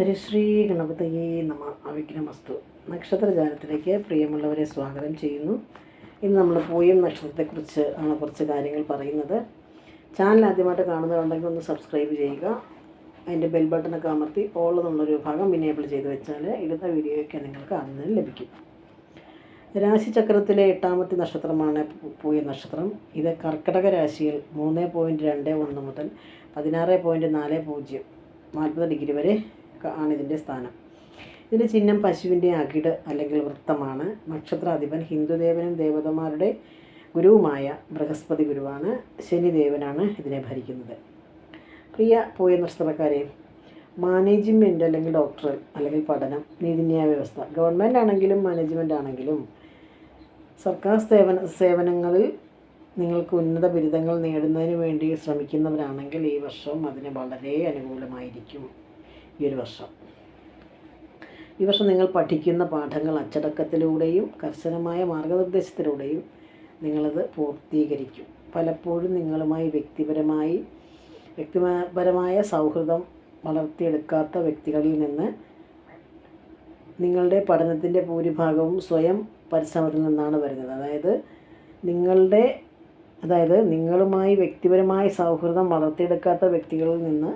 ഹരിശ്രീ ഗണപതയെ നമ. അവിഘ്നമസ്തു. നക്ഷത്രജാലത്തിലേക്ക് പ്രിയമുള്ളവരെ സ്വാഗതം ചെയ്യുന്നു. ഇന്ന് നമ്മൾ പൂയം നക്ഷത്രത്തെക്കുറിച്ച് ആണ് കുറച്ച് കാര്യങ്ങൾ പറയുന്നത്. ചാനൽ ആദ്യമായിട്ട് കാണുന്നവരുണ്ടെങ്കിൽ ഒന്ന് സബ്സ്ക്രൈബ് ചെയ്യുക. അതിന്റെ ബെൽ ബട്ടണൊക്കെ അമർത്തി ഓൾ എന്നുള്ളൊരു ഭാഗം ഇനേബിൾ ചെയ്ത് വെച്ചാൽ ഇടുന്ന വീഡിയോയൊക്കെ നിങ്ങൾക്ക് അന്ന് ലഭിക്കും. രാശിചക്രത്തിലെ എട്ടാമത്തെ നക്ഷത്രമാണ് പൂയ നക്ഷത്രം. ഇത് കർക്കടക രാശിയിൽ മൂന്ന് പോയിന്റ് രണ്ട് ഒന്ന് മുതൽ പതിനാറ് പോയിന്റ് നാല് പൂജ്യം. നാൽപ്പത് ഡിഗ്രി വരെ ആണ് ഇതിന്റെ സ്ഥാനം. ഇതിന്റെ ചിഹ്നം പശുവിന്റെ അകിട് അല്ലെങ്കിൽ വൃത്തമാണ്. നക്ഷത്രാധിപൻ ഹിന്ദുദേവനും ദേവതമാരുടെ ഗുരുവുമായ ബൃഹസ്പതി ഗുരുവാണ് ശനിദേവനാണ് ഇതിനെ ഭരിക്കുന്നത്. പ്രിയ പോയ നക്ഷത്രക്കാരെ മാനേജ്മെന്റ് അല്ലെങ്കിൽ ഡോക്ടർ അല്ലെങ്കിൽ പഠനം നീതിന്യായ വ്യവസ്ഥ ഗവൺമെന്റ് ആണെങ്കിലും മാനേജ്മെന്റ് ആണെങ്കിലും സർക്കാർ സേവന സേവനങ്ങളിൽ നിങ്ങൾക്ക് ഉന്നത ബിരുദങ്ങൾ നേടുന്നതിന് വേണ്ടി ശ്രമിക്കുന്നവരാണെങ്കിൽ ഈ വർഷം അതിന് വളരെ അനുകൂലമായിരിക്കും. ഈ ഒരു വർഷം. ഈ വർഷം നിങ്ങൾ പഠിക്കുന്ന പാഠങ്ങൾ അച്ചടക്കത്തിലൂടെയും കർശനമായ മാർഗനിർദ്ദേശത്തിലൂടെയും നിങ്ങളത് പൂർത്തീകരിക്കും. പലപ്പോഴും നിങ്ങളുമായി വ്യക്തിപരമായി വ്യക്തിപരമായ സൗഹൃദം വളർത്തിയെടുക്കാത്ത വ്യക്തികളിൽ നിന്ന് നിങ്ങളുടെ പഠനത്തിന്റെ ഭൂരിഭാഗവും സ്വയം പരിശ്രമത്തിൽ നിന്നാണ് വരുന്നത്. അതായത് നിങ്ങളുടെ അതായത് നിങ്ങളുമായി വ്യക്തിപരമായ സൗഹൃദം വളർത്തിയെടുക്കാത്ത വ്യക്തികളിൽ നിന്ന്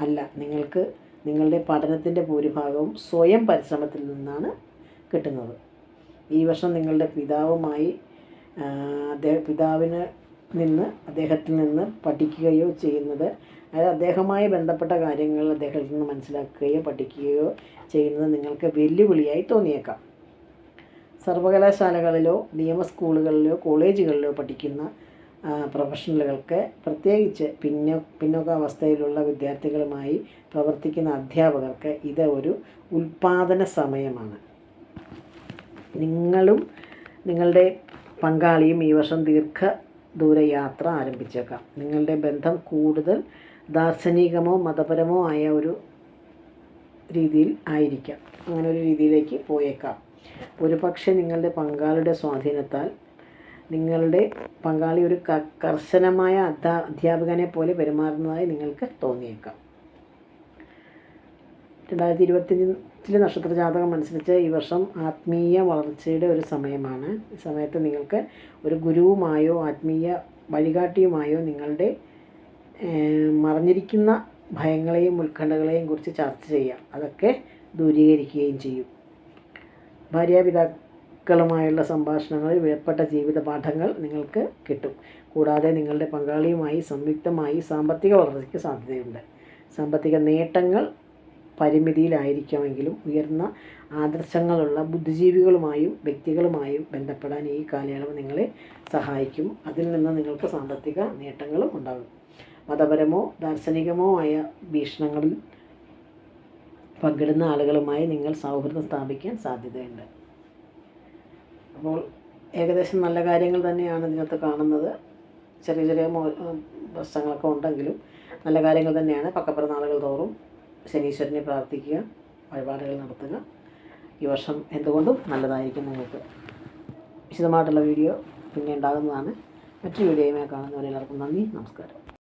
അല്ല നിങ്ങൾക്ക് നിങ്ങളുടെ പഠനത്തിന്റെ ഭൂരിഭാഗവും സ്വയം പരിശ്രമത്തിൽ നിന്നാണ് കിട്ടുന്നത്. ഈ വർഷം നിങ്ങളുടെ പിതാവുമായി അദ്ദേഹം പിതാവിന് നിന്ന് അദ്ദേഹത്തിൽ നിന്ന് പഠിക്കുകയോ ചെയ്യുന്നത് അതായത് അദ്ദേഹവുമായി ബന്ധപ്പെട്ട കാര്യങ്ങൾ അദ്ദേഹത്തിൽ നിന്ന് മനസ്സിലാക്കുകയോ പഠിക്കുകയോ ചെയ്യുന്നത് നിങ്ങൾക്ക് വെല്ലുവിളിയായി തോന്നിയേക്കാം. സർവകലാശാലകളിലോ നിയമ സ്കൂളുകളിലോ കോളേജുകളിലോ പഠിക്കുന്ന പ്രൊഫഷണലുകൾക്ക് പ്രത്യേകിച്ച് പിന്നോ പിന്നോക്കാവസ്ഥയിലുള്ള വിദ്യാർത്ഥികളുമായി പ്രവർത്തിക്കുന്ന അധ്യാപകർക്ക് ഇത് ഒരു ഉൽപാദന സമയമാണ്. നിങ്ങളും നിങ്ങളുടെ പങ്കാളിയും ഈ വർഷം ദീർഘ ദൂരയാത്ര ആരംഭിച്ചേക്കാം. നിങ്ങളുടെ ബന്ധം കൂടുതൽ ദാർശനികമോ മതപരമോ ആയ ഒരു രീതിയിൽ ആയിരിക്കാം. അങ്ങനെ ഒരു രീതിയിലേക്ക് പോയേക്കാം. ഒരുപക്ഷെ നിങ്ങളുടെ പങ്കാളിയുടെ സ്വാധീനത്താൽ നിങ്ങളുടെ പങ്കാളി ഒരു കർശനമായ അധ്യാ അധ്യാപകനെ പോലെ പെരുമാറുന്നതായി നിങ്ങൾക്ക് തോന്നിയേക്കാം. രണ്ടായിരത്തി ഇരുപത്തിയഞ്ചിലെ നക്ഷത്ര ജാതകം അനുസരിച്ച് ഈ വർഷം ആത്മീയ വളർച്ചയുടെ ഒരു സമയമാണ്. ഈ സമയത്ത് നിങ്ങൾക്ക് ഒരു ഗുരുവുമായോ ആത്മീയ വഴികാട്ടിയുമായോ നിങ്ങളുടെ മറഞ്ഞിരിക്കുന്ന ഭയങ്ങളെയും ഉത്കണ്ഠകളെയും കുറിച്ച് ചർച്ച ചെയ്യാം. അതൊക്കെ ദൂരീകരിക്കുകയും ചെയ്യും. ഭാര്യാപിതാക്കളുമായുള്ള സംഭാഷണങ്ങളിൽ വിലപ്പെട്ട ജീവിത പാഠങ്ങൾ നിങ്ങൾക്ക് കിട്ടും. കൂടാതെ നിങ്ങളുടെ പങ്കാളിയുമായി സംയുക്തമായി സാമ്പത്തിക വളർച്ചയ്ക്ക് സാധ്യതയുണ്ട്. സാമ്പത്തിക നേട്ടങ്ങൾ പരിമിതിയിലായിരിക്കാമെങ്കിലും ഉയർന്ന ആദർശങ്ങളുള്ള ബുദ്ധിജീവികളുമായും വ്യക്തികളുമായും ബന്ധപ്പെടാൻ ഈ കാലയളവ് നിങ്ങളെ സഹായിക്കും. അതിൽ നിന്ന് നിങ്ങൾക്ക് സാമ്പത്തിക നേട്ടങ്ങളും ഉണ്ടാകും. മതപരമോ ദാർശനികമോ ആയ ഭീഷണങ്ങളിൽ പങ്കിടുന്ന ആളുകളുമായി നിങ്ങൾ സൗഹൃദം സ്ഥാപിക്കാൻ സാധ്യതയുണ്ട്. അപ്പോൾ ഏകദേശം നല്ല കാര്യങ്ങൾ തന്നെയാണ് ഇതിനകത്ത് കാണുന്നത്. ചെറിയ ചെറിയ മോ പ്രശ്നങ്ങളൊക്കെ ഉണ്ടെങ്കിലും നല്ല കാര്യങ്ങൾ തന്നെയാണ്. പക്കപ്പിറന്നാളുകൾ തോറും ശനീശ്വരനെ പ്രാർത്ഥിക്കുക വഴിപാടുകൾ നടത്തുക. ഈ വർഷം എന്തുകൊണ്ടും നല്ലതായിരിക്കും നിങ്ങൾക്ക്. വിശദമായിട്ടുള്ള വീഡിയോ പിന്നെ ഉണ്ടാകുന്നതാണ്. മറ്റൊരു വീഡിയോയുമായി കാണുന്നവരെല്ലാവർക്കും നന്ദി നമസ്കാരം.